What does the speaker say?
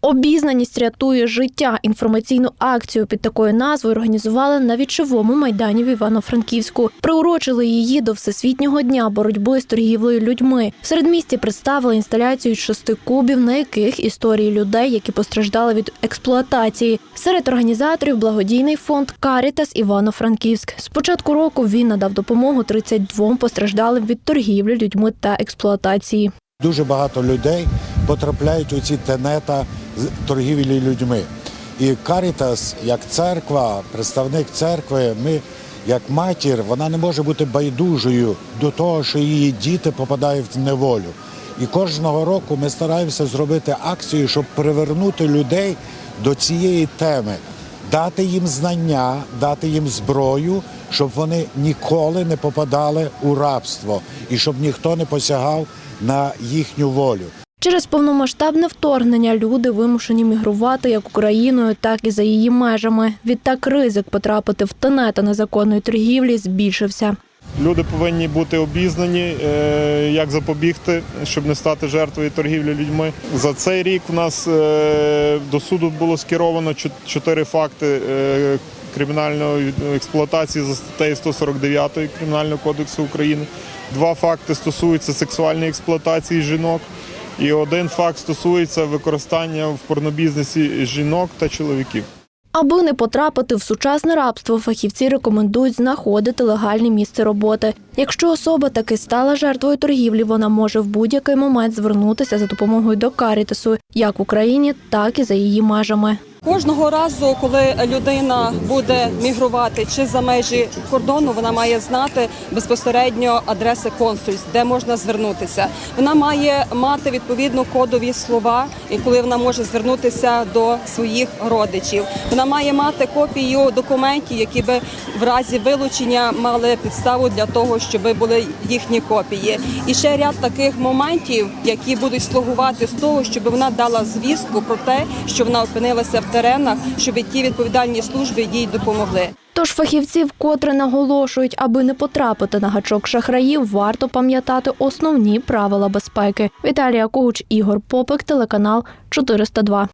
Обізнаність рятує життя. Інформаційну акцію під такою назвою організували на вічовому майдані в Івано-Франківську. Приурочили її до всесвітнього дня боротьби з торгівлею людьми. В середмісті представили інсталяцію шести кубів, на яких історії людей, які постраждали від експлуатації. Серед організаторів благодійний фонд Карітас Івано-Франківськ. З початку року він надав допомогу 32 постраждалим від торгівлі людьми та експлуатації. Дуже багато людей потрапляють у ці тенета торгівлі людьми. І Карітас, як церква, представник церкви, ми, як матір, вона не може бути байдужою до того, що її діти попадають в неволю. І кожного року ми стараємося зробити акцію, щоб привернути людей до цієї теми, дати їм знання, дати їм зброю, щоб вони ніколи не попадали у рабство і щоб ніхто не посягав на їхню волю. Через повномасштабне вторгнення люди вимушені мігрувати як Україною, так і за її межами. Відтак ризик потрапити в тенета незаконної торгівлі збільшився. Люди повинні бути обізнані, е, як запобігти, щоб не стати жертвою торгівлі людьми. За цей рік в нас е, до суду було скеровано чотири факти е, кримінальної експлуатації за статтею 149 Кримінального кодексу України. Два факти стосуються сексуальної експлуатації жінок, і один факт стосується використання в порнобізнесі жінок та чоловіків. Аби не потрапити в сучасне рабство, фахівці рекомендують знаходити легальне місце роботи. Якщо особа таки стала жертвою торгівлі, вона може в будь-який момент звернутися за допомогою до Карітасу, як в Україні, так і за її межами. Кожного разу, коли людина буде мігрувати чи за межі кордону, вона має знати безпосередньо адреси консульств, де можна звернутися. Вона має мати відповідно кодові слова, і коли вона може звернутися до своїх родичів. Вона має мати копію документів, які би в разі вилучення мали підставу для того, щоб були їхні копії. І ще ряд таких моментів, які будуть слугувати з того, щоб вона дала звістку про те, що вона опинилася в теренах, щоб ті відповідальні служби їй допомогли. Тож фахівці вкотре наголошують, аби не потрапити на гачок шахраїв, варто пам'ятати основні правила безпеки. Віталія Когуч, Ігор Попик, телеканал 402.